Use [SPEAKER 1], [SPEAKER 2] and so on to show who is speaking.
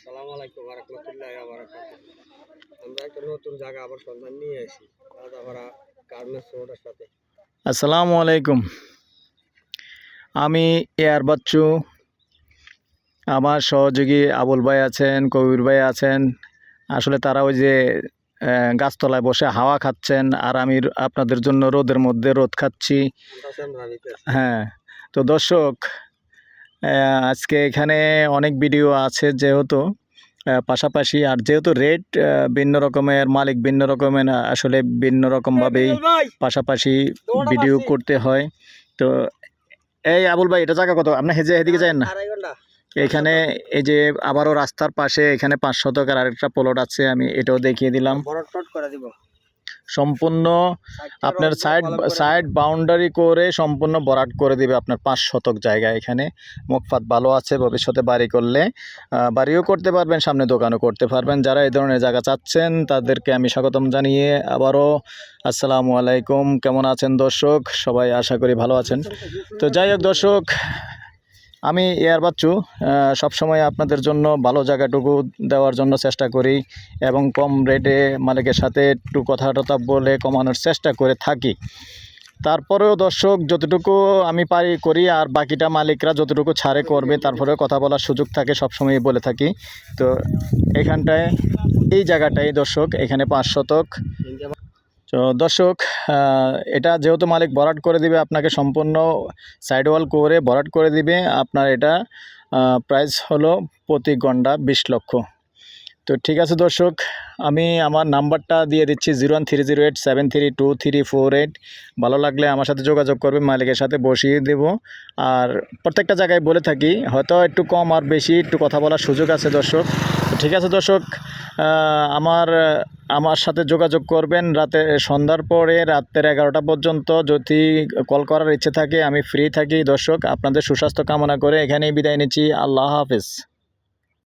[SPEAKER 1] আসসালামু আলাইকুম রহমতুল্লাহ আমরা একটা নতুন জায়গা আবার সন্ধান নিয়ে আসি রাজাপাড়া গার্মেন্টস রোডের সাথে।
[SPEAKER 2] আসসালামু আলাইকুম। আমি এয়ার বাচ্চু। আমার সহযোগী আবুল ভাই আছেন কবির ভাই আছেন। আসলে তারা ওই যে গাছতলায় বসে হাওয়া খাচ্ছেন আর আমি আপনাদের জন্য রোদের মধ্যে রোদ খাচ্ছি। হ্যাঁ তো দর্শক আজকে এখানে অনেক ভিডিও আছে যেহেতু পাশাপাশি আর যেহেতু রেট ভিন্ন রকমের মালিক ভিন্ন রকমের আসলে ভিন্ন রকমভাবেই পাশাপাশি ভিডিও করতে হয়। তো এই আবুল ভাই এটা জায়গা কত? আপনি হেজে হেদিকে যান না। এখানে এই যে আবারও রাস্তার পাশে এখানে পাঁচ শতকের আরেকটা প্লট আছে আমি এটাও দেখিয়ে দিলাম। সম্পূর্ণ আপনার সাইড সাইড বাউন্ডারি করে সম্পূর্ণ বরাট করে দিবে আপনার পাঁচ শতক জায়গা এখানে। মুখপাত ভালো আছে ভবিষ্যতে বাড়ি করলে। বাড়িও করতে পারবেন সামনে দোকানও করতে পারবেন। যারা এই ধরনের জায়গা চাচ্ছেন তাদেরকে আমি স্বাগতম জানিয়ে আবারও আসসালামু আলাইকুম। কেমন আছেন দর্শক? সবাই আশা করি ভালো আছেন। তো যাই হোক দর্শক আমি এয়ার বাচ্চু সবসময় আপনাদের জন্য ভালো জায়গাটুকু দেওয়ার জন্য চেষ্টা করি এবং কম রেটে মালিকের সাথে একটু কথা টথা বলে কমানোর চেষ্টা করে থাকি। তারপরেও দর্শক, যতটুকু আমি পারি করি আর বাকিটা মালিকরা যতটুকু ছাড়ে করবে, তারপরেও কথা বলার সুযোগ থাকে সবসময় বলে থাকি। তো এখানটায়, এই জায়গাটাই দর্শক, এখানে পাঁচ শতক। তো দর্শক এটা যেহেতু মালিক ভরাট করে দিবে, আপনাকে সম্পূর্ণ সাইড ওয়াল করে ভরাট করে দিবে, আপনার এটা প্রাইস হলো প্রতি ঘণ্টা বিশ লক্ষ। তো ঠিক আছে দর্শক, আমি আমার নাম্বারটা দিয়ে দিচ্ছি zero one three zero eight seven three two three four eight. ভালো লাগলে আমার সাথে যোগাযোগ করবে মালিকের সাথে বসিয়ে দেব। আর প্রত্যেকটা জায়গায় বলে থাকি, হয়তো একটু কম আর বেশি একটু কথা বলার সুযোগ আছে দর্শক। ঠিক আছে দর্শক আমার আমার সাথে যোগাযোগ করবেন রাতে, সন্ধ্যার পরে রাত্রের এগারোটা পর্যন্ত। যদি কল করার ইচ্ছে থাকে, আমি ফ্রি থাকি। দর্শক, আপনাদের সুস্বাস্থ্য কামনা করে এখানেই বিদায় নিচ্ছি। আল্লাহ হাফেজ।